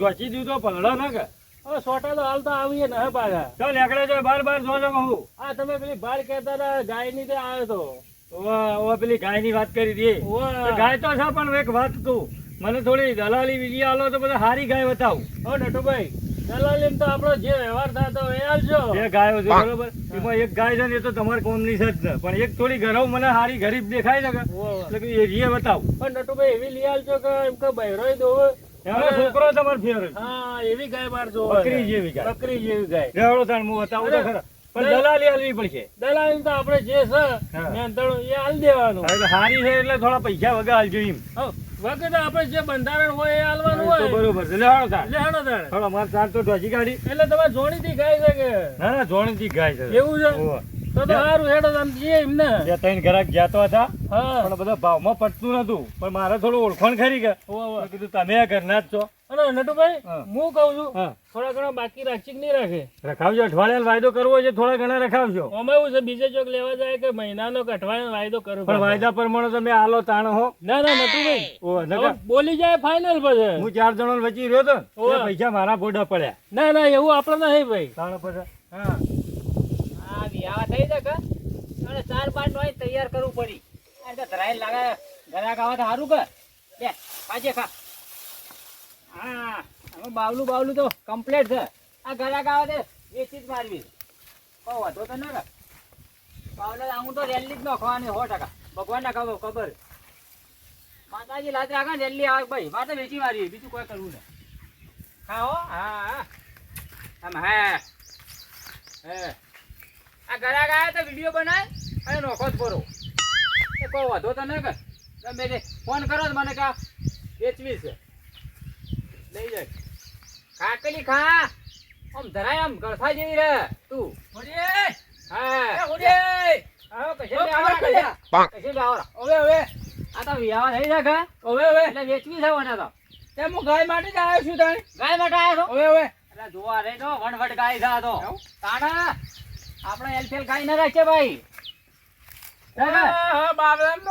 મું દીધો પલડો ના કે. હવે સોટા તો હાલ આવીએ ને હે પાછા. ચાલ એકડે જો બાર બાર જોજો કહું આ તમે પેલી બાર કહેતા હતા ગાયની આવ્યો તો. ઓ પેલી ગાયની વાત કરી હતી. ગાય તો છે પણ એક વાત તું મને થોડી દલાલી બીજી આલો તો બધા હારી ગાય બતાવું. હો નટુભાઈ દલાલી તો આપણો જે વ્યવહાર થતો એ આવજો બે ગાયો છે બરોબર? એમાં એક ગાય છે ને એ તો તમારે કોમની છે જ પણ એક થોડી ઘરો મને હારી ગરીબ દેખાય ઓવા. એટલે એ રીએ બતાવું. પણ નટુભાઈ એવી લઈ આવજો કે એમ કે બૈરોય દોવે. એનો છોકરો તમારે ફેર હા એવી ગાય બાર જો બકરી જેવી ગાય. બકરી જેવી ગાય. રેવડો તાણ હું બતાવું તો ખરા. પણ દલાલી આલવી પડશે. દલાલી તો આપણે જે છે મેંતણું એ હાલ દેવાનું. એટલે હારી છે એટલે થોડા પૈસા વગર આલજો એમ. વખતે આપણે જે બંધારણ હોય એ હાલવાનું હોય. બરોબર છે. લેવાડો તાણ. લે હેડો તાણે. થોડો મારે તો ઢોચી કાઢી. એટલે તમારે જોડીથી ગાય છે કે? ના ના જોણથી ગાય છે. એવું છે. તો તો સારું હેડો તમે જઈએ એમને બે ત્રણ ગ્રાહક જાતો હતા પણ બધા ભાવમાં પટતું નતું. પણ મારે થોડું ઓળખાણ ખરી કે. કીધું તમે આ ઘરના જ છો. અને નટુભાઈ હું. કહું છું થોડા ઘણા બાકી રાખી કે નહીં રાખે? રખાવજો અઠવાડિયા વાયદો કરવો છે થોડા ઘણા રખાવજો. અમે એવું છે બીજે ચોક લેવા જાય કે મહિનાનો કે અઠવાડિયાનો વાયદો કરો પણ. વાયદા પ્રમાણે તમે આલો તાણ હો. ના ના નટુભાઈ. ઓ બોલી જાય ફાઇનલ પછી. હું ચાર જણો વચી રહ્યો તો પૈસા મારા ફોટા પડ્યા. ના ના એવું આપણે નહીં ભાઈ. તાણ હા. આ આવા થઈ જાય કે? અને ચાર પાંચ નો તૈયાર કરવું પડી. તો ધરાઈ લાગે ઘરાક આવે તો સારું કર બે પાછે ખા. હા, હવે બાવલું બાવલું તો કમ્પ્લેટ છે. આ ઘરાક આવે તો વેચી જ મારવી. કહો વાંધો તો ના બાવલા હું તો રેલી જ નખવાની સો ટકા. ભગવાન ના ખબર. ખબર માતાજી લાત રાખે ને રેલી આવે ભાઈ? મારે વેચી મારી બીજું કોઈ કરવું નહીં. ખાઓ? હા હા. આમ હા. હે. આ ઘરાક આવે તો વીડિયો બનાય અને નોખો જ ભરો. એ કોઈ વધો તો ન કર. તમે ફોન કરો તો મને કા વેચવી છે. લઈ જાય. કાકલી ખા. આમ ધરાય આમ ગળફા જેવી રે તું. હા. આવો કશે આવરા કશે. આવરા હવે હવે. આ તો વિયાવા થઈ જાય કે હવે હવે. એટલે વેચવી છે મને તો. તે હું ગાય માટે જ આવ્યો છું તને ગાય માટે આવ્યો છો? હવે હવે. એટલે જોવા રે તો વણવટ ગાય છે તો? તાણા. આપણે એલફેલ ખાઈ ના રાખે ભાઈ.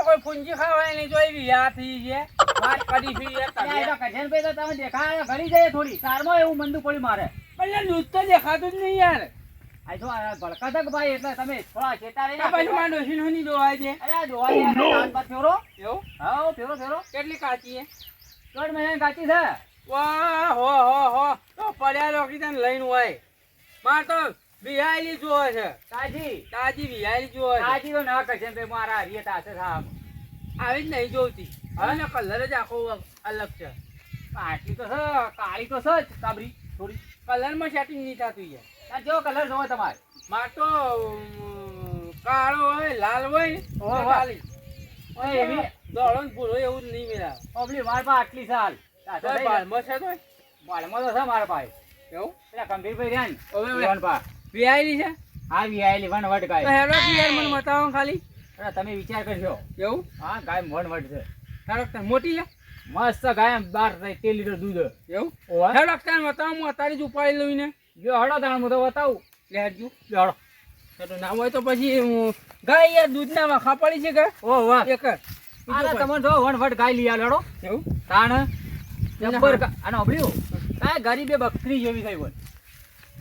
કોઈ પૂંજી ખાવાય નહીં જોઈ વિયા થઈ છે. વાત કરી છે યાર અલ્યા, તો તમે કજેનભાઈ તો તમે દેખાય ઘરી જઈએ થોડી. સારમાં એવું મંદુ પડ્યું મારે. પણ તો દેખાતું જ નહીં યાર. આ જો ભડકા તક ભાઈ એટલે તમે થોડા ચેતા રહી પછી માં ડોશી નું દોવાય છે. અરે આ જોવા દે, આ કાન પર ફેરો. એવું? હા ફેરો ફેરો. કેટલી કાચી છે? દોઢ મહિનાની કાચી છે. વાહ હો હો હો. તો પડ્યા રોકી તને લઈને હોય. માર તો વિહાયેલી જોવે છે. તાજી. તાજી વિહાયલી જોવે છે. કાજી તો ના કજેનભાઈ મારા હરિયે તાસે સાહેબ. આવી જ નહીં જોતી. હવે કલર જ આખો અલગ છે. આટલી તો છે કાળી તો છે જ કાબરી થોડી. કલરમાં સેટિંગ નહીં થતું યાર. જો કલર જોવો તમારે? માર તો કાળો હોય લાલ હોય તો. કાળી. ઓય એવી? દોડો ને એવું જ નહીં મેળાવે. ઓબલી માર પાસે આટલી સાલ બાળમાં છે તોય. બાળમાં તો છે મારા પાસે. એવું? પેલા ગંભીરભાઈ રહ્યા ને. પા વિહાયેલી છે? હા આયેલી વન વટ ગાય. હેડો યાર મને બતાવો ખાલી. અરે તમે વિચાર કરજો. એવું? હા ગાય વન વટ છે. હેડો મોટી છે મસ્ત ગાય બાર થાય તે લીટર દૂધ. એવું? હેડો કે બતાવો હું અત્યારે જ ઉપાડી લઉં ને જો હડો તાણ હું તો બતાવું. લે હેડજો. હડો હેડો ના હોય તો પછી હું ગાય યાર દૂધના વાખા ખાપાડી છે કે? ઓ વાહ. એક. આને તમને જો વનવટ ગાય લઈ આલો. એવું? તાણ. ગા- આને અબળ્યું? કાંઈ ગરીબે બકરી જેવી થઈ બોલ ઓ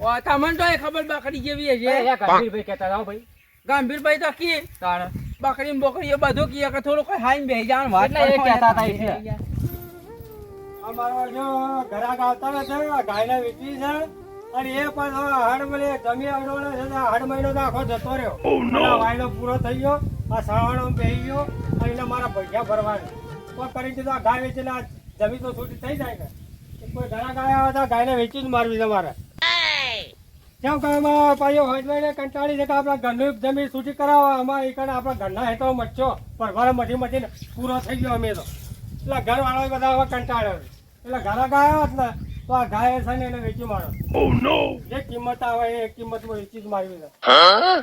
તમને તો એ ખબર બાકડી જેવી છે ગંભીરભાઈ કહેતા હતા ભાઈ. ગંભીરભાઈ તો કી તાણ. બકરી બકરી એ બધું કી કે થોડું કોઈ હાઈને બેહી જવાનું વાત એટલે એ કરો હતા. અમારો જો ગાયના વેચી છે અને એ પણ હડ મળે જમી અડોળે છે હડ મહિનો તો આખો જતો રહ્યો. અને પૂરો થઈ ગયો આ સાવણો બેહી ગયો અને એટલે મારા પૈસા ભરવાના. કોઈ આ ગાય વેચેલા જમીન તો છૂટી થઈ જાય ને. કોઈ ઘણા ગાય આવ્યા હતા ગાયને વેચી જ મારવી તમારે કેમ કે એમાં પાછો હસબન્ડે કંટાળી છે કે આપણા ઘરનું જમીન છૂટી કરાવો અમારે એકણ આપણા ઘરના હેતો મચ્છો પરવારે મચી મઠીને પૂરો થઈ ગયો અમે તો. એટલે ઘરવાળા બધા હવે કંટાળ્યો એટલે ઘરે ગાય ને તો આ ગાય છે ને એને વેચી મારો. જે કિંમત આવે એ કિંમતમાં વેચી જ મારવી છે.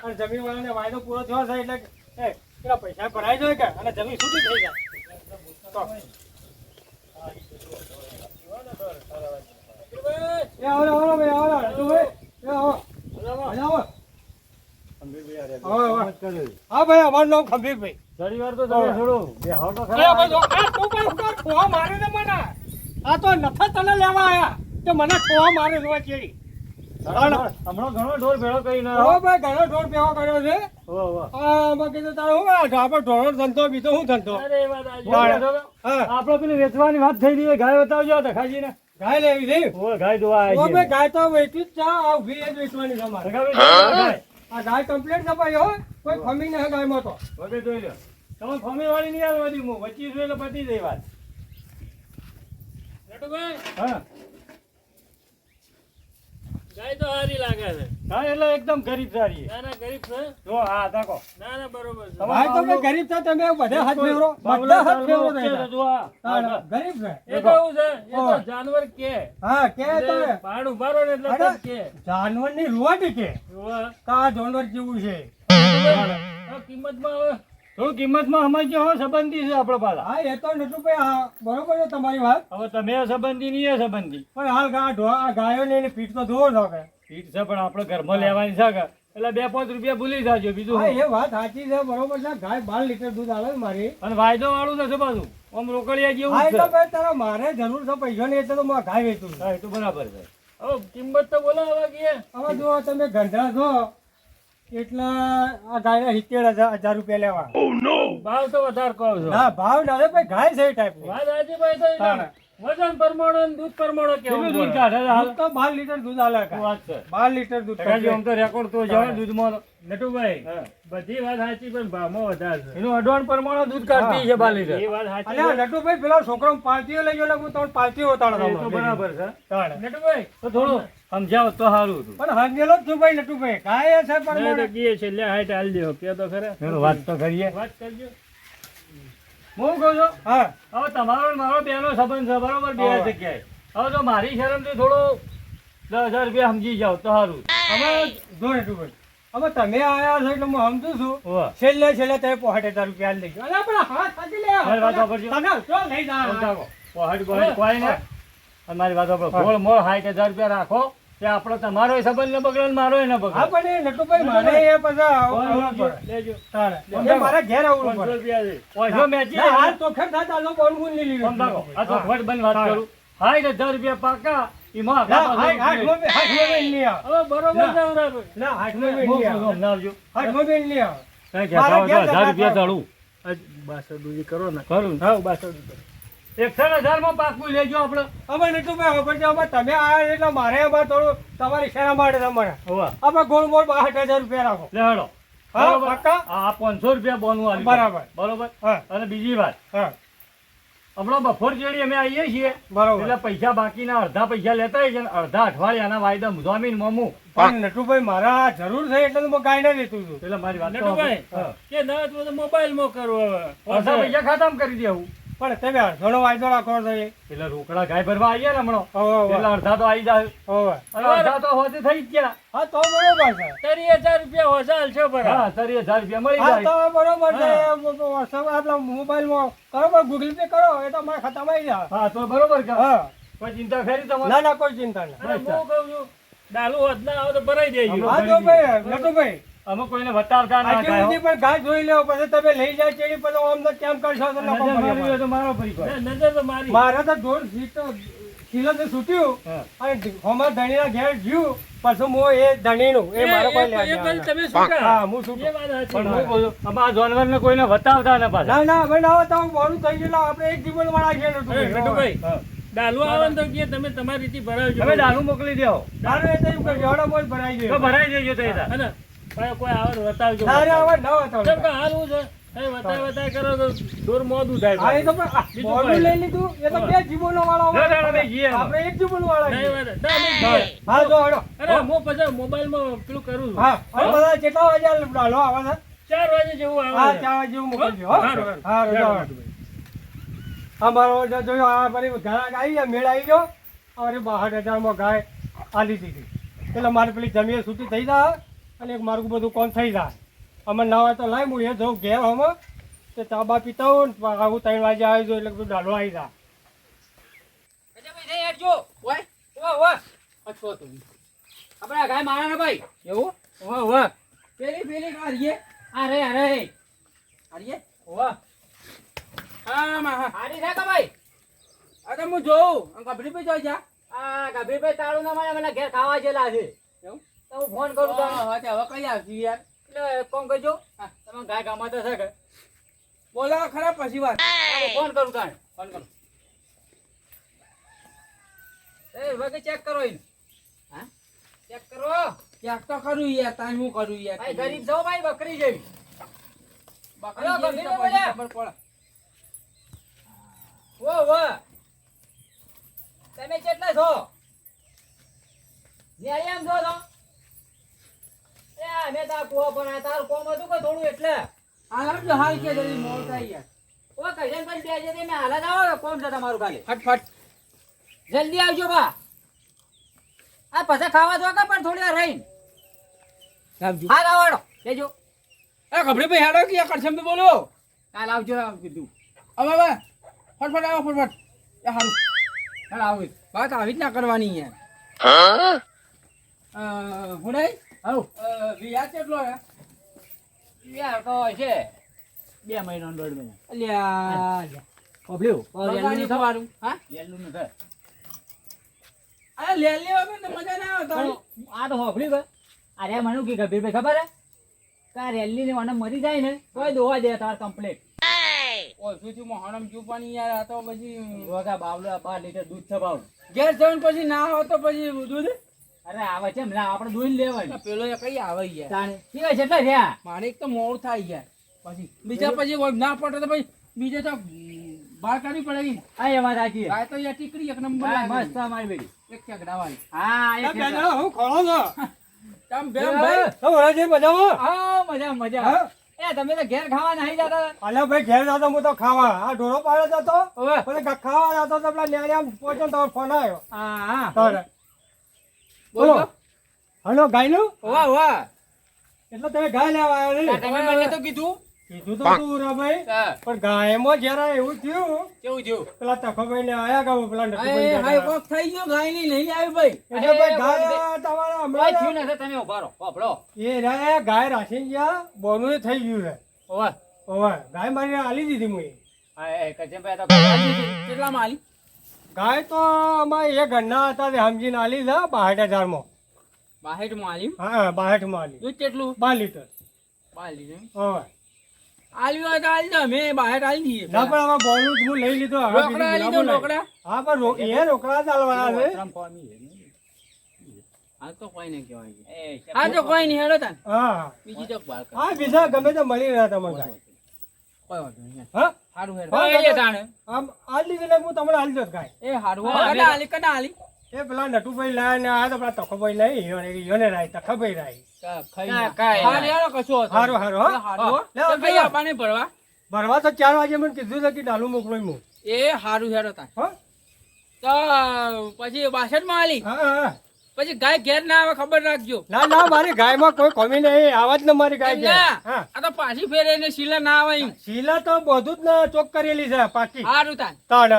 અને જમીન વાળાને વાયદો પૂરો થયો છે એટલે એ પેલા પૈસા ભરાઈ જાય કે? અને જમીન છૂટી થઈ જાય. તો. હા. ઘણો ઢોર ભેળો કરી ઘણો ઢોર ભેળો કર્યો છે ઓ ઓ કીધું તારો હું. આપણો ધંધો બીજો શું ધંધો આપડે વાત પેલી વેચવાની વાત થઈ રહી ગાય બતાવજો તખાજીને ગાય લેવી લે ઓ ગાય જોવા ઓ આવી ભાઈ ગાય તો વેચી જ ચા આ ઊભી એ વેચવાની તમારે ગાય. આ ગાય કમ્પ્લીટ છપાઈ હો કોઈ ખમી નહીં ગાયમાં તો. બધે જોઈ લો. તમે ફમી વાળી નહીં આવે બધી હું વચ્ચે જોઈ એટલે પતી જાય વાત. નટુભાઈ, હા. ગાય તો સારી લાગે છે. હા એટલે એકદમ ગરીબ સારી ના ના ગરીબ છે. જો હા તાકો ના ના બરોબર છે. ભાઈ તો ગરીબ છે તમે બધા હાથ ફેવરો બધા હાથ ફેવરો ઓકે જો આ. ગરીબ છે. એ તો છે એ તો જાનવર કે. હા કે તો એટલે ઉભારો ને એટલે કે. જાનવરની રૂવાટી કે? હોવે. જાનવર જેવું છે. કિંમત કિંમતમાં હવે થોડું કિંમતમાં સમજજો હો સંબંધી છે આપણો પાછા હા એ તો નટુભાઈ બરોબર છે તમારી વાત. હવે તમે સંબંધી નહીં એ સંબંધી. પણ હાલ ગા ગાયો ને પીઠ તો ધોવો છો કે? ઠીક છે પણ આપણે ઘરમાં લેવાની છે કે? એટલે બે પાંચ રૂપિયા ભૂલી જાજો બીજું હા એ વાત સાચી છે બરોબર છે. ગાય બાર લીટર દૂધ આવે મારી. અને વાયદો વાળું નથી પાછું. આમ રોકડિયા જેવું છે. ભાઈ તારા મારે જરૂર છે પૈસા ને એટલે તો મારે ગાય વેચું હા એ તો બરાબર છે. હવે કિંમત તો બોલો હવે કે હવે જો તમે ગંધા છો. એટલે આ ગાયના સિત્તેર હજાર હજાર રૂપિયા લેવા. ભાવ તો વધારે કહો છો. ના ભાવ ના ભાઈ ગાય છે ટાઈપ ભાઈ તો. વજન પરમાણુ દૂધ પરમાણુ કેવું દૂધ કાઢે હાલ? તો બાર લીટર દૂધ આલે વાત છે? બાર લીટર દૂધ કાઢે આમ તો રેકોર્ડ તો જાણે દૂધમાં. નટુભાઈ બધી વાત સાચી પણ ભાવમાં વધારે છે. એનું અડવાણ પરમાણુ દૂધ કાઢતી છે બાર લીટર. એ વાત સાચી અને નટુભાઈ પેલા છોકરો પાલતીઓ લઈ ગયો તમને પાલતીઓ ઉતાડો એ તો બરાબર છે. તાણે. નટુભાઈ તો થોડું સમજાવો તો સારું હતું. પણ હાંજેલો જ છું ભાઈ નટુભાઈ. કાય છે પણ તો કીએ છે લે હાઈટ હાલ દેવો. કે તો ખરા? વાત તો કરીએ. વાત કરજો. હું કહું છું? હા. હવે તમારો મારો બેનો સંબંધ છે બરોબર? બે. જગ્યાએ. હવે તો મારી શરમથી થોડો દસ હજાર રૂપિયા સમજી જાવ તો સારું. નટુભાઈ હવે તમે આયા છો એટલે હું સમજુ છું. છેલ્લે છેલ્લે તમે હજાર રૂપિયા લઈ ગયો? અરે પણ હા સાચી લે. વાત લઈ સમજાવો. પહોંચ કોઈ ને મારી વાત. મોળ મોળ સાઠ હજાર રૂપિયા રાખો. તે આપણો તમારો સંબંધ ન બગડે ને મારો ન બગડે. હા પણ એ નટુભાઈ મારે એ પછી આવવું પડે. લેજો. તારે. એ મારે ઘેર આવવું પડે. રૂપિયા છે પૈસો મેચી હા તો ખર ચોખેટ થાય તો આલો બોલ હું નહીં લીધું. આ તો ફટ બંધ વાત કરું. સાઠ હજાર રૂપિયા પાકા એમાં હા હા હાથમાં બી- હાથમાં બી નહીં આવે. હવે બરોબર ના. છે બરાબર ના, હાથમાં બી હું નહીં ના આવે. સમજાવજો. હાથમાં બી નહીં આવે. કઈ કહેતા મારે હોય તો ઘેર હજાર રૂપિયા ચાલુ બસ દૂજી કરો ને. કરું હા બાસઠ દૂધી એકસઠ હજારમાં પાકું લેજો આપડે અમે નટુભાઈ હવે પછી અમે તમે આયા એટલે મારે એમાં થોડું તમારી શેના માટે તમારે? હોવા. આપણે ગોળ બાસઠ હજાર રૂપિયા રાખો. લે હા, બરોબર? પાક્કા? આ પાંચસો રૂપિયા બોનું આલ્યું. બરાબર. બરોબર? અને બીજી વાત. હમણાં બપોર જેડી અમે આવીએ છીએ બરોબર. એટલે પૈસા બાકીના અડધા પૈસા લેતા છે ને અડધા અઠવાડિયાના વાયદા મુધામીન મમું. પણ નટુભાઈ મારા જરૂર થઈ એટલે હું ગાય ના લેતું છું. એટલે મારી વાત નટુભાઈ કે ના તો મોબાઈલમાં કરો હવે. અડધા પૈસા ખાતામાં કરી દેવું પણ તમે અડધોનો વાયદો રાખો છો એટલે રોકડા ગાય ભરવા આવીએ ને હમણાં. એટલે અડધા તો આવી જાય અને અડધા તો હોતી થઈ ગયા. હા તો બરોબર છે. તરી હજાર રૂપિયા હોસા હાલશો બરાબર હા તરી હજાર રૂપિયા મળી જાય. તો બરોબર છે. આપણા મોબાઈલમાં બરોબર ગૂગલ પે કરો એ તો મારા ખાતામાં આવી જાય. હા તો બરોબર છે. હા. કોઈ ચિંતા ખરી તમારે? ના ના કોઈ ચિંતા નહીં. હું કહું છું ડાલુ હોત ના આવે તો ભરાઈ દેજો. હા તો ભાઈ નટુભાઈ અમે કોઈને વટાવતા ના પણ ગાય જોઈ લેવો પછી તમે લઈ જાય ચેડી પછી આમ તો કેમ કરશો? તો લોકો મારી હોય તો મારો. ના, નજર તો મારી. મારે તો ઢોર સીટો કિલો તો છૂટ્યું. અને હોમાં ધણીના ઘેર જ્યું પછી હું એ ધણીનું એ મારો કોઈ લે તમે. શું? હા હું એ છૂટું વાત સાચી. પણ હું. બોલું અમે આ જાનવરને કોઈને વટાવતા ના પાછા. ના ના ભાઈ ના તો મોડું થઈ ગયેલું આપણે એક જીવન વાળા છે હા. ડાલુ આવે તો કે તમે તમારી રીતે ભરાવજો. હવે ડાલુ મોકલી દેવો ડાલુ એ તો ભરાઈ તો ગયો ભરાઈ દેજો તો એ કોઈ આવે બતાવજો. કેમ કે છે. એ કરો તો દૂર હા એ તો પણ લઈ લીધું. એ તો બે વાળા. આપણે એક વાળા જઈએ. હા જો હડો અરે હું. પછી મોબાઈલમાં પેલું કરું છું. હા બધા કેટલા વાગ્યા ડાલો આવે છે? ચાર વાગે જેવું હા આવે વાગે હું મોકલજો હો. હારું, હારું. હા અમારો જોયો આ ફરી ઘરાક આવી ગયા મેળ આવી ગયો. અમારી બાસઠ હજારમાં ગાય આલી દીધી. એટલે મારે પેલી જમીન સુધી થઈ જાય અને એક મારું બધું કોણ થઈ જાય. અમે ના હોય તો લાઈ હું એ જઉં ઘેર હમ તે ચા બા પીતા ને આવું ત્રણ વાગે આવી જો એટલે બધું ડાલો આવી જાય. ગાય મારા ને ભાઈ. એવું? વાહ વાહ પેલી પેલી કાઢીએ અરે અરે હારીએ? વાહ હા માં હારી કે ભાઈ. અરે હું જોઉં. ગભરી ભાઈ જોઈ જા. આ ગભીરભાઈ તાળું ના મારે મને ઘેર ખાવા જેલા છે. એવું? હું ફોન કરું તો હવે કઈ આવશું યાર? એટલે કોણ કરજો. તમે ગાય ગામમાં તો છે કે? બોલો ખરા પછી વાત. ફોન કરું તાણે. ફોન કરું. એ વગે ચેક કરો એને. હા? ચેક કરો. ચેક તો કરું યાર તાન હું કરું યાર? ભાઈ ગરીબ છો ભાઈ બકરી જેવી. બકરી જેવી. ખબર પડે. વો વો. તમે કેટલા છો? ન્યાયામ છો તો? એ આ મેં તાર કુવા પર આ તાર કોમ હતું કે થોડું એટલે? હાલ આપજો હાલ કે જલ્દી મોડ થાય યાર ઓ કૈસન પણ બે છે તે હાલ આવો કોમ છે તમારું ખાલી? ફટફટ. જલ્દી આવજો બા. આ પછી ખાવા દો કે પણ થોડી વાર રહીને. આવજો. હાલ આવડો લેજો. એ ગભરી ભાઈ હાડો કે કરશમ તો બોલો. કાલ આવજો આમ કીધું. હવે હવે ફટફટ આવો ફટફટ. એ હારું. ચાલ આવું. વાત આવી જ ના કરવાની યાર હા હું નહીં આવું. વ્યાજ કેટલો હે યાર તો છે. બે મહિનો દોઢ મહિનો. અલ્યા. પબ્લ્યુ બગાડી ખવાનું હા? વેલું નું થાય. અરે લે લે વગર તો મજા ના આવે આ તો હોભળી ગયો અરે મને કે ગભીરભાઈ ખબર હે? કા રેલી ને મને મરી જાય ને કોઈ દોવા દે તાર કમ્પ્લીટ ઓય શું થયું? મોહરમ ચૂપવાની યાર આ તો પછી વગા બાવલો બાર લીટર દૂધ છે બાવલું. ઘેર જઈને પછી ના આવે તો પછી દૂધ અરે આવે છે ને આપણે દોઈને લેવાની પેલો એ કઈ આવે યાર? તાણે. કેવા છે એટલે મારે એક તો મોડ થાય યાર. પછી બીજા પછી ના પડે તો પછી બીજે તો બહાર કાઢવી પડે આ એ વાત સાચી ગાય તો યાર ટીકડી એક નંબર હા, મસ્ત અમારી બેટી એક ચકડાવાળી હા એ તમે હું ખોળો છો? તમ બેમ ભાઈ. તો વરાજી મજામાં હા મજા મજા. એ તમે તો ઘેર ખાવા નહીં જતા? અલ્યા ભાઈ ઘેર જતો હું તો ખાવા. આ ઢોરો પાડે જતો ઓવે. ખાવા જતો તો પેલા પહોંચ્યો ફોન આવ્યો. હા હા. બોલો. હલો ગાયનું વાહ વાહ એટલે તમે ગાય લેવા આવ્યા તમે મને તો કીધું. કીધું તો તું રાભાઈ પણ ગાયમાં જરા એવું થયું. કેવું થયું? પેલા તખોભાઈ ને આયા ગાવ પેલા હાય કોક થઈ ગયો ગાયની લઈને આવી ભાઈ. એટલે ભાઈ ગાય તમારા હમણાં થયું નથી તમે ઊભા રહો હોભળો. એ રે ગાય રાખી ગયા બોનું થઈ ગયું છે. ઓવા ઓવા ગાય મારી આલી દીધી મુએ હા, એ ભાઈ તો કેટલા માં કેટલા માલી ગાય તો અમારે એ ઘરના હતા તે સમજીને આલી છે બાસઠ હજારમાં. બાહેઠ આલી? હા બાસઠમાં આલી. દૂધ કેટલું? બાર લીટર. બાર લીટર ઓવે આલ્યું હોય તો આલી દો અમે બાહેઠ આલી દઈએ ના પણ હવે બોનું હું લઈ લીધો રોકડા આલી દો રોકડા. હા પણ એ રોકડા ચાલવાના છે. વસ્ત્રામ કોમી છે. હા તો કોઈ નહીં કહેવાય. એ, તો કોઈ નહીં હેડો તાન. હા. બીજી તો હા બીજા ગમે તો મળી રહ્યા તમને ગાય કોઈ વાંધો નહીં. હા? હારું હેડો. હા, એ તાણે. આમ આલી દીધી હું તમને આલી દો ગાય એ હારું હા, આલી કડા આલી એ પેલા નટુભાઈ લાયા ને આ તો પેલા તખોભાઈ લઈ યોને યોને રાય તખોભાઈ રાય હારું હેડો કશો હારું હારું હારું લે, તો આવજો. ભરવા. ભરવા? તો ચાર વાગે મને કીધું છે કે ડાલુ મોકલો હું. એ હારું હેડો તાન હો. તો પછી બાસઠમાં આલી હા હા. પછી ગાય ઘેર ના આવે ખબર રાખજો. ના ના મારી ગાયમાં કોઈ કમી નહીં. આવા જ ને મારી ગાય હા. આ તો પાછી ફેરે ને શીલા ના આવે શીલા તો બધું જ ને ચોક કરેલી છે પાકી. હારું તાન. તાણ.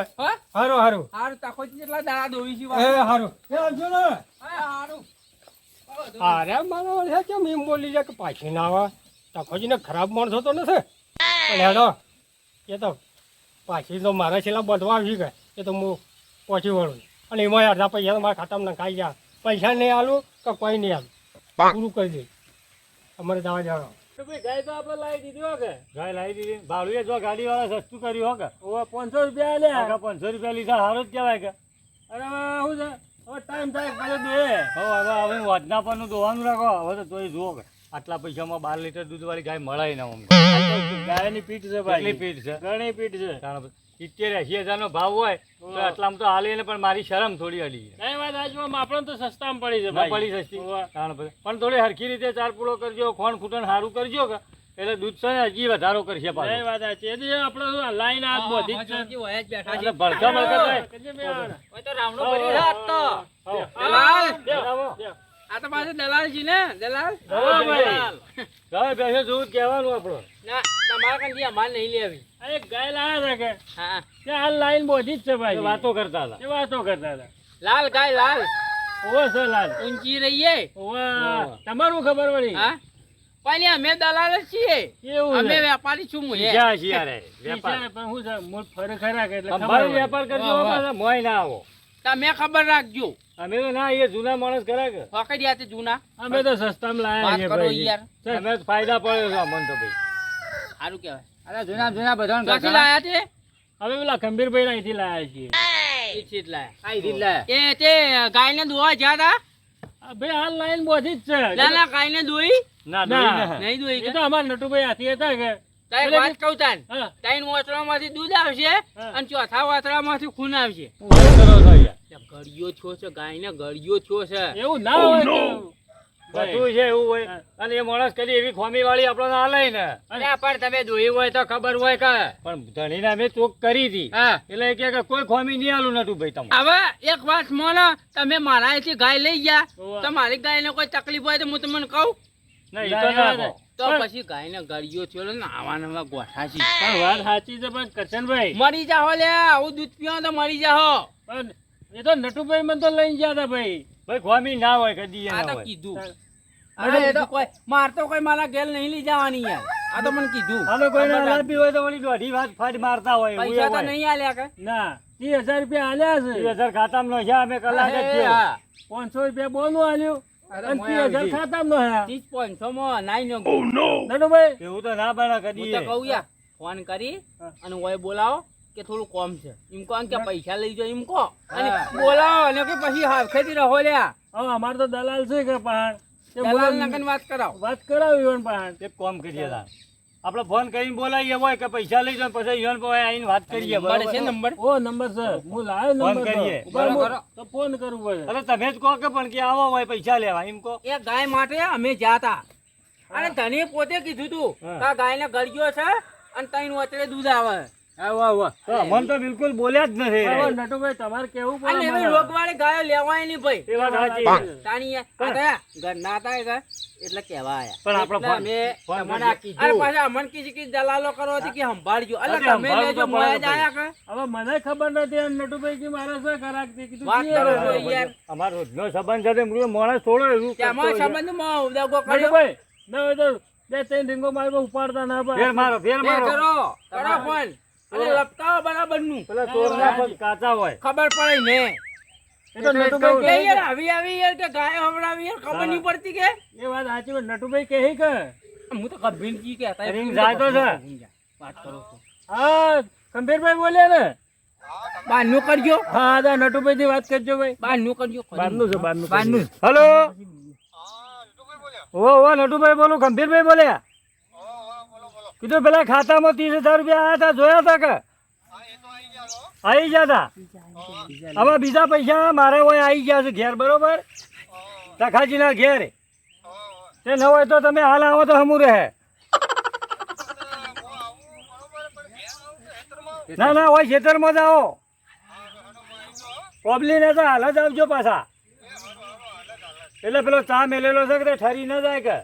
હારું હારું. હારું તાખો જેટલા દાડા દોવી છે એ હારું. એ આવજો ને. હારું. અરે મારો હે કેમ એમ બોલી છે કે પાછી ના આવે? તખોજીને ખરાબ માણસો તો નથી. પણ હેડો એ તો પાછી તો મારા છેલ્લા બધવા આવી ગયા એ તો હું પહોંચી વળું અને એમાં અડધા પૈસા મારા ખાતામાં નખાઈ ગયા. પૈસા નહીં આલું કે કોઈ નહીં આલું. પૂરું કરી દે. અમારે દવા જાણો ગાય તો આપણે લાવી દીધી હો કે? ગાય લાવી દીધી. ભાડું એ જો ગાડી વાળા સસ્તું કર્યું હો કે? ઓ પાંચસો રૂપિયા લે પાંચસો રૂપિયા લીધા સારું જ કહેવાય કે. અરે શું છે? હવે ટાઈમ થાય પેલો દે. હવે હવે હવે વધના પરનું દોવાનું રાખો. હવે તો તોય જુઓ કે આટલા પૈસામાં બાર લીટર દૂધ વાળી ગાય મળાય ના અમને ગાયની પીઠ છે કેટલી પીઠ છે? ઘણી પીઠ છે. સિત્તેર એસી હજાર નો ભાવ હોય તો આટલામાં તો હાલે ને પણ મારી શરમ થોડી અડી કઈ વાત આજમાં આપણને તો સસ્તામાં પડી છે પડી સસ્તી. પણ થોડી હરખી રીતે ચાર પૂળો કરજો ખોણ ખૂટણ સારું કરજો કે એટલે દૂધ છે ને હજી વધારો કરશે પાછું. વાત સાચી આપણે લાઈન હાથ બોધી જ છે. ભડકા ભડકા ઓય તો રામણું ભરી રાત તો. દલાલ આ તો પાછો દલાલ. છે ને દલાલ. હા ભાઈ. ભેંસો જોવું કહેવાનું આપણો. ના તમારા કંઈ અમારે નહીં લેવી. એક ગાય લાયા છે કે? હા. હાલ લાઈન બોધી જ છે ભાઈ. વાતો કરતા હતા. વાતો કરતા હતા. લાલ ગાય લાલ. ઓવો છે લાલ. ઊંચી રહીએ. ઓવા. તમારું ખબર પડી હા? પણ અમે દલાલ છીએ. અમે વેપારી છું હું એ. છીએ યાર, વેપાર પણ શું છે મૂળ ફરે ખરા કે એટલે ખબર વેપાર કરજો. મોય ના આવો. તમે ખબર રાખજો. અમે તો ના એ જૂના માણસ ખરા કે. તે જૂના. અમે તો સસ્તામાં લાયા વાત ભાઈ. યાર. અમે ફાયદા પડે છે અમને તો ભાઈ. સારું કહેવાય. અરે જૂના જૂના બધા ક્યાંથી લાયા છે હવે પેલા ખંભીરભાઈ અહીંથી લાયા છીએ. જ લાયા. આ ઈદી લાયા. એ તે ગાયને દોવા જ્યાં હતા? ભાઈ હાલ લાઈન બોધી જ છે. ના ના ગાયને દોઈ ના ના. નહીં દોઈ એ તો અમારા નટુભાઈ હાથી હતા કે. તારી વાત કહું તાન. ત્રણ વાસણામાંથી દૂધ આવશે અને ચોથા વાસણામાંથી ખૂન આવશે? ગળિયો છો છે ગાયને ગળિયો છો છે. એવું ના હોય તો ભાઈ. બધું છે એવું હોય. અને એ માણસ કદી એવી ખોમી વાળી આપણો ના લઈ ને. અરે. પણ તમે દોઈ હોય તો ખબર હોય કે. પણ ધણીને અમે ચોક કરી હતી. એટલે કે કોઈ ખોમી નહીં આલું નતું ભાઈ તમે હવે એક વાત મોનો તમે મારા અહીંથી ગાય લઈ ગયા. તો મારી ગાયને કોઈ તકલીફ હોય તો હું તમને કહું. તો પછી ગાય ને. પણ- પછી ગાયને ગળિયો થયો ને નવા ગોઠા છે. પણ વાત સાચી છે પણ કરશનભાઈ. મરી જાહો લે આવું દૂધ પીવા તો મરી જાહો પણ એ તો નટુભાઈ મને તો લઈને ગયા હતા ભાઈ. ભાઈ ખોમી ના હોય કદી એ આ ના તો હોય. કીધું. અરે અરે તો કોઈ માર તો કોઈ મારા ઘેર નહીં લઈ જવાની યાર. આ તો મને કીધું. લાપી હોય તો વળી દોઢી વાત ફાટ મારતા હોય પૈસા તો નહીં આલ્યા કે? ના ત્રીસ હજાર રૂપિયા આલ્યા ત્રીસ હજાર ખાતામાં અમે કલાક જ થયો. પાંચસો રૂપિયા આલ્યું. ફોન કરી અને ઓય બોલાવો કે થોડું કોમ છે. એમ કહો કે પૈસા લઈ જાઓ એમ કહો. અને. બોલાવો અને કે પછી હાથેથી રહો લ્યા. હવે અમારે તો દલાલ છે કે પહાણ તે દલાલ બોલો- વાત કરાવો વાત કરાવી હોય ને એક કામ કરીએ તાર. આપણે ફોન કરીને બોલાવીએ હોય કે પૈસા લઈ જાઓ પછી ઈવન પાસે આવીને વાત કરીએ નંબર છે નંબર ઓ નંબર છે હું લાવ્યો નંબર તો. કરીએ. ઊભા રહો. બરાબર. તો ફોન કરવું પડે અરે તમે જ કહો કે પણ કે આવો હોય પૈસા લેવા એમ કહો એ ગાય માટે અમે જાતા અને ધને પોતે કીધું તું. કે આ ગાયને ગળગ્યો છે અને તૈન અત્યારે દૂધ આવે તો તો બિલકુલ બોલ્યા જ નથી. નટુભાઈ તમારે કેવું પડે અને એવી ગાયો લેવાય નહીં ભાઈ. એ વાત સાચી. તાણી આ ઘરના હતા એટલે કહેવા આયા. પણ આપણે અમે તમને કીધું. અરે પાછા અમને કીધું કે દલાલો કરો હતી કે સંભાળજો. એટલે તમે લેજો મોયા જ આયા કે હવે મને ખબર નથી એમ નટુભાઈ કે મારે શું કરાક તે કીધું વાત કરો યાર. અમારો રોજનો સંબંધ છે મૃત માણસ થોડો એવું કરતો તેમાં હોય ઉદાગો કર્યો નટુભાઈ ના હોય તો બે ત્રણ રીંગો મારી ઉપાડતા ના ફેર મારો ફેર મારો. કરો. કરો ફોન. અને લપટાવો બરાબરનું પેલા ચોરના પગ કાચા હોય. ખબર પડે ને. નટુભાઈ આવી આવી યાર કે ગાયો હમણાવી યાર ખબર નહીં પડતી કે? એ વાત સાચી નટુભાઈ કહે કે? હું તો કભીનજી કહેતા રિંગ જાય છે. વાત કરો છો. હા ગંભીરભાઈ બોલ્યા ને? બારનું કરજો. હા દા નટુભાઈ થી વાત કરજો ભાઈ. બારનું કરજો. બારનું છે બારનું બારનું. હલો? ઓ ઓ નટુભાઈ બોલું ગંભીરભાઈ બોલ્યા? કીધું પેલા ખાતામાં ત્રીસ હજાર રૂપિયા આયા હતા જોયા હતા કે? આવી ગયા હતા હવે બીજા પૈસા મારે હોય આવી ગયા છે ઘેર, બરોબર? તખાજીના ઘેર. તે ન હોય તો તમે હાલ આવો તો હમું રહે. ના ના, હોય ખેતરમાં જ આવો. ને તો હાલ જ આવજો પાછા. એટલે પેલો ચા મેલેલો છે કે ઠરી ન જાય કે?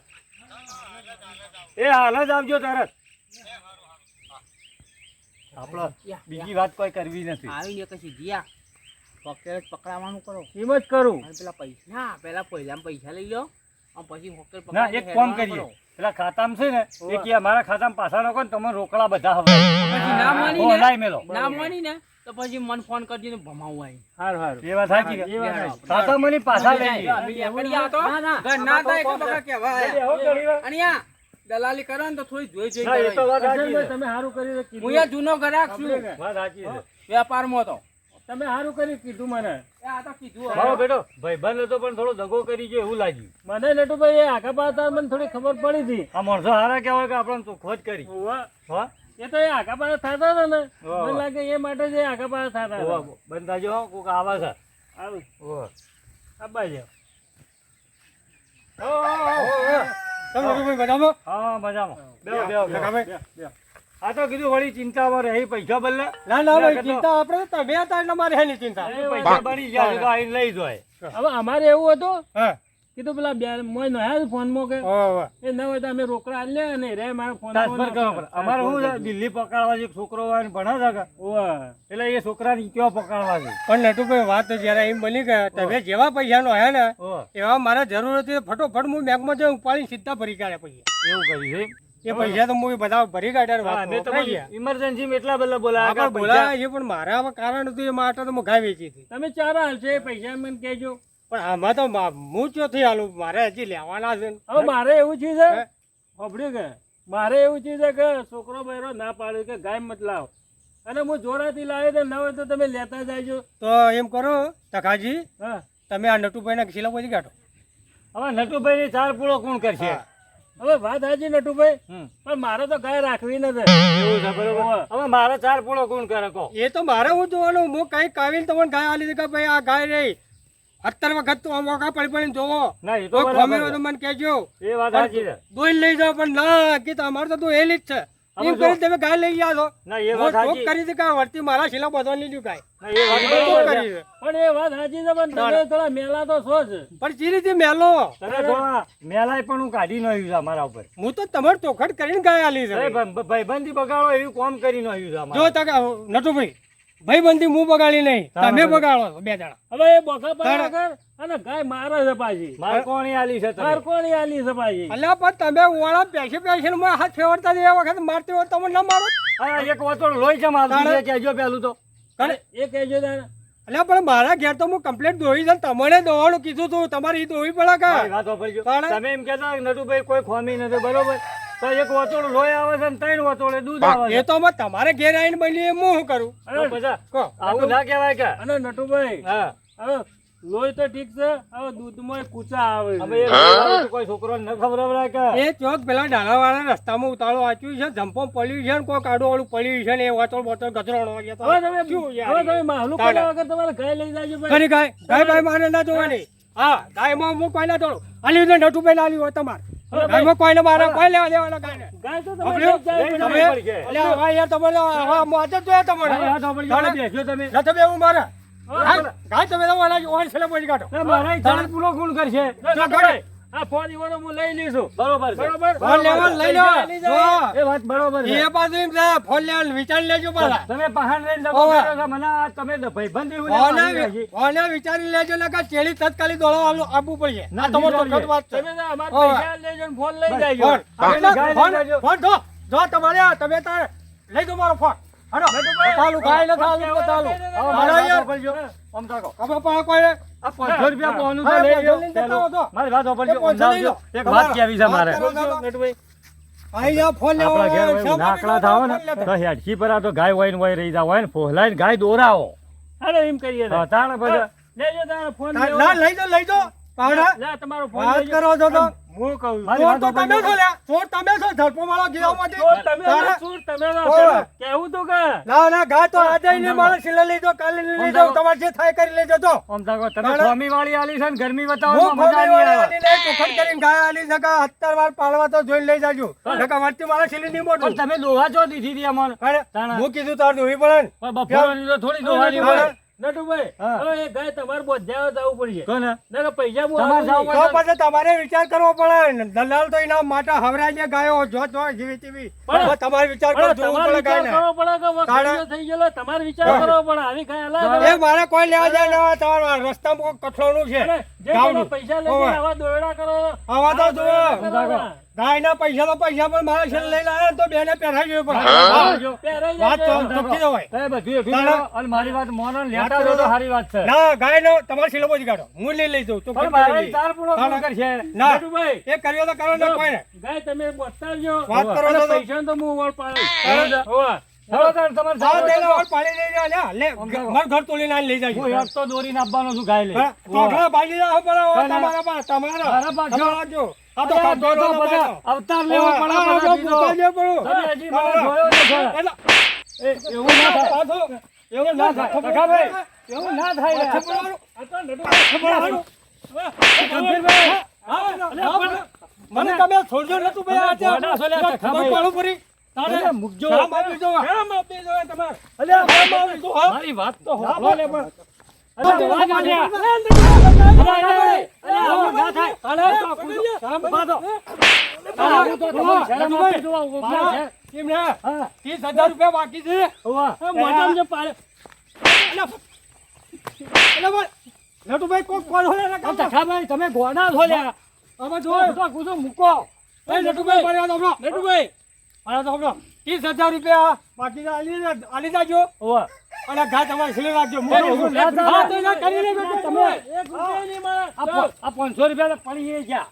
એ હાલ જ આવજો તરત. આપણો બીજી વાત કોઈ કરવી નથી. આવીને કશી ગયા. પોકેટ પકડાવવાનું કરો. એમ જ કરું. પેલા પૈસા ના પેલા પહેલા પૈસા લઈ લો પછી પોકેટ ના એક કામ કરીએ. પેલા ખાતામાં છે ને એક મારા ખાતામાં પાછા નાખો ને તમે રોકડા બધા હવે પછી ના માની ને મેલો. ના માની ને તો પછી મન ફોન કરજો ને ભમાવું આવી હારું હારું. એ વાત સાચી કે? એ ખાતામાં ની પાછા લઈ. ના ના. ના થાય બકા કેવા આયા. હો, આ દલાલી કરો ને તો થોડી જોઈ જોઈ એ તો વાત સાચી છે. તમે સારું કરી હું કીધું. અહીંયા જૂનો ગ્રાહક છું. વાત સાચી છે. વેપારમાં તો. તમે સારું કરી કીધું મને. એ આ તો કીધું મારો બેટો ભાઈબંધ હતો પણ થોડો દગો કરી ગયો એવું લાગ્યું. મને નટુભાઈ એ આગા પાછા મને થોડી ખબર પડી હતી. આ માણસો હારા કહેવાય કે આપણને તો ખોજ કરી. હોવા. હા? એ તો એ આગા પાછા થતા હતા ને. વાહ, મને લાગે એ માટે જ એ આગા પાછા થતા ઓવા, હતા બંધ થાજો હો, કોક આવા છે. આવું ઓવા. આબા જાઓ. તમે લોકો બધામાં હા મજામાં. બેહો, બેહો, બેહો. આ તો કીધું વળી ચિંતામાં રહી પૈસા બદલે. ના ના ભાઈ ચિંતા આપણે તો તમે હતા એટલે મારે હેની ચિંતા. પૈસા બની ગયા તો આઈને લઈ જાય હવે અમારે એવું હતું હા. કીધું પેલા બે મોય નયા ફોનમાં કે? એ ન હોય તો અમે રોકડા લે અને રે મારા ફોન ટ્રાન્સફર કરવા પડે. અમારે શું છે? દિલ્હી પકડવા છે છોકરો હોય ને ભણા છે એટલે એ છોકરાને ત્યાં પકડવા છે? પણ નટુભાઈ વાત જયારે એમ બની ગયા તમે જેવા પૈસા નો હે ને એવા મારા જરૂર હતી ફટોફટ હું બેંકમાં જઈ ઉપાડી સીધા ભરી કાઢ્યા પછી એવું કર્યું છે? એ પૈસા તો હું બધા ભરી કાઢ્યા વાત મેં. ઇમરજન્સી એટલા બધા બોલાયા બોલાયા છે પણ મારા કારણ હતું એ માટે તો હું ગાય વેચી હતી. તમે ચાર હાલ છે પૈસા મને કહેજો. પણ આમાં તો હું ચોથી હાલું મારે હજી લેવાના છે. હવે મારે એવું છે? સાંભળ્યું કે મારે એવું છે કે છોકરો બહેરો ના પાડ્યો કે ગાય મત લાવ. અને હું જોરાથી લાવ્યો તો ના હોય તો તમે લેતા જાયજો. તો એમ કરો તકાજી હા. તમે આ નટુભાઈના ખીલા પછી કાઢો. હવે નટુભાઈ ની ચાર પૂળો કોણ કરશે? હવે વાત હાજી નટુભાઈ. પણ મારે તો ગાય રાખવી નથી. હવે મારે ચાર પૂળો કોણ કરે કહો? એ તો મારે હું જોવાનું હું કઈ કાવીને તમને ગાય આલી દે કે ભાઈ આ ગાય રહી અત્યાર વખત તો મોકા પડી પડીને જોવો. ના એ તો તો ગમે તો મને કહેજો. એ વાત સાચી છે. દોઈ લઈ જાવ પણ ના કે તમારે તો એલી જ છે. એમ કરી તમે ગાય લઈ ગયા છો ના એ વાત સાચી. કરી હતી કે વર્તી મારા શીલા બધવાની લીધું ગાય. ના એ વાત ચોક બરોબર છે. કરી છે. પણ એ વાત છે પણ તમે થોડા મેલા તો છો જ. પણ ચી રીતે મેલો. તને થોડા મેલાય પણ હું કાઢી નાખ્યું છે ઉપર. હું તો તમારે ચોખટ કરીને ગાય આલી છે ભાઈ. બંધી બગાડો એવું કોમ કરી નાખ્યું છે જો તકા નટુભાઈ ભાઈ બંધી હું બગાડી નહીં. તમે. બગાડો બે જણા. હવે એ બોખા પર અને ગાય મારે છે પાછી. માર કોણી આલી છે માર કોણી આલી છે પાછી? અલ્યા પણ તમે ઓળા પેશે પેશે માં હાથ ફેરવતા એ વખત મારતી હોય તમે ના મારો. આ એક વતોડ લોહી છે મારું તારે- કહેજો પેલું તો. કરે એ કહેજો તારે. અલ્યા પણ મારા ઘેર તો હું કમ્પ્લેટ દોઈ છે તમને દોવાનું કીધું તું તમારી ઈ દોવી પડે કા? તમે એમ કહેતા નટુભાઈ કોઈ ખોમી નથી બરોબર? તો એક વતોડ લોહી આવે છે ને ત્રણ વતોડે દૂધ આવે એ તો અમે તમારે ઘેર આવીને બની એ હું કરું? અરે પછી કહો આવું ના કહેવાય કે. અને નટુભાઈ હા. હવે લોહી તો ઠીક છે હવે દૂધમાં કૂચા આવે હવે એ કોઈ છોકરો ન ખબર કે. એ ચોક પેલા ડાલાવાળા રસ્તામાં ઉતાળો આચ્યું છે જંપો પડ્યું છે ને કોઈ કાડો વાળું પડ્યું છે ને એ વાતોળ બોતોળ તો. હવે તમે શું હવે તમે માહલું. પડ્યા વગર તમારે ગાય લઈ જાજો ભાઈ. ખરી ગાય? ગાય ભાઈ મારે ના જોવાની. હા ગાયમાં હું કોઈ ના જોડું. આલી ને નટુભાઈ લાવી હોય તમારે. ગાયમાં કોઈને મારે કોઈ લેવા દેવાના ગાયને? ગાય તો તમે. તમે હવે યાર તમારે હવે હું આજે જ જોયા તમને હા, હા, તો વળી તારે? બેસ્યો તમે. ના તમે મારે. ગાય તમે કાઢો. મારા પૂરો કોણ કરશે. ના, આ ફોન ઈવાનો હું લઈ લઈશું. બરોબર છે. બરોબર? ફોન લેવા લઈ લો. એ વાત બરોબર છે. એ પાછું એમ ફોન લેવા વિચારી લેજો પાછા તમે પહાડ લઈને ડબો છો મને આ તમે તો ભાઈબંધી હું ફોન વિચારી લેજો ને કે ચેડી તત્કાલી દોડો આપવું પડશે. ના, તમારો જીવડાવીએ. ચોખ્ખટ વાત છે. તમે તો અમારા પૈસા લેજો ફોન લઈ જાજો. ફોન. ફોન જો. જો તમારે તમે તારે લઈ દો મારો ફોન. હાલો. ચાલુ કાઈ ન ચાલુ ચાલુ. યાર વાપરજો. આમ તાકો. ખબર પડે આ 500 રૂપિયા કોનું તો લઈ લ્યો. લઈને જતા પેલું. હો તો. મારી વાત વાપરજો. એ 500 લઈ લો. એક વાત કહેવી છે મારે વાત કરો, નટુભાઈ. આઈ જાઓ, ફોન લેવા આપણા ઘેર શા હોય માટે નાકડા થાવ ને તો હેડકી પર આ તો ગાય હોય ને હોય રહી જાવ હોય ને ફોહલાઈને ગાય દોરાવો એમ કરીએ હા, પછી ફોન લઈ લઈ તમારો ફોન કરો છો તો હું કહું ચોર તો તમે. છો લ્યા. ચોર તમે છો ધડકો મારો ગીરામાંથી. તો તમે તારે- તમે ના ઓવે. પેલું કહેવું તું કે ના ના ગાય તો આજે નહીં મળે સિલે લઈ કાલે લઈ લઈ જાઓ તમારે જે થાય કરી લેજો તો આમ તાકો તમે સ્વામી વાળી આલી છે ને ગરમી બતાવો મજા નહીં આવે વાળી ચોખટ કરીને ગાય આલી છે કે અત્યાર વાર પાડવા તો જોઈ લઈ જાજો મારા સિલે નહીં મોટું તમે દોહા છો દીધી હતી અમને હું કીધું તાર દોવી પડે ને. તો થોડી દોવાની હોય નટુભાઈ. હવે એ ગાય તમારે બોધ્યા જવું પડશે. કોને? નકર પૈસા તમારે આપું તો પછી તમારે વિચાર કરવો પડે. દલાલ તો એના માટે હવરાય છે ગાયો. જો જો જીવી પણ- તમારે વિચાર કરવો પડે ગાયને. કરવો પડે કે હવે થઈ ગયેલો તમારે વિચાર કરવો પડે. આવી ગાય અલગ એ મારે કોઈ લેવા જાય ના તમારા રસ્તામાં કોઈ કઠોળનું છે. જે પૈસા લઈ ઓવે. આવા દોરડા કરો. આવા તો. ગાયના પૈસા તો પૈસા પણ મારા છે લઈ ને તો બેને પહેરાવી. હા. પહેરાઈ વાત તો ચોખ્ખી હોય. બધું અને મારી વાત મોન લેતા તો સારી વાત છે. ના ગાયનો તમારે સિલો જ કાઢો. હું લઈ લઈ જઉં. તો. ચાર પૂરો કરશે? ના. એ કર્યો તો કરો ને કોઈ ગાય તમે બતાવજો. વાત કરો તો- પૈસા તો હું? ઓળ પાડી ગાય પડે, ના, ના. તમારા આ તો. અવતાર લેવો પડે એવું ના થાય. એવું ના થાય. એવું ના થાય મને તમે છોડજો નતું ભાઈ તખાભાઈ. પાડું. તારે મૂકજો. મારી વાત તો ત્રીસ હજાર રૂપિયા બાકી છે નટુભાઈ કોક કોણ હોય ભાઈ તમે ગોડા છો લ્યા અમે જો ગુસો મૂકો નટુભાઈ નટુભાઈ મારા તો હમણાં ત્રીસ હજાર રૂપિયા બાકી આલી જાજો અને ઘા તમારે સિલે રાખજો. આ પાંચસો રૂપિયા પડી ગયા.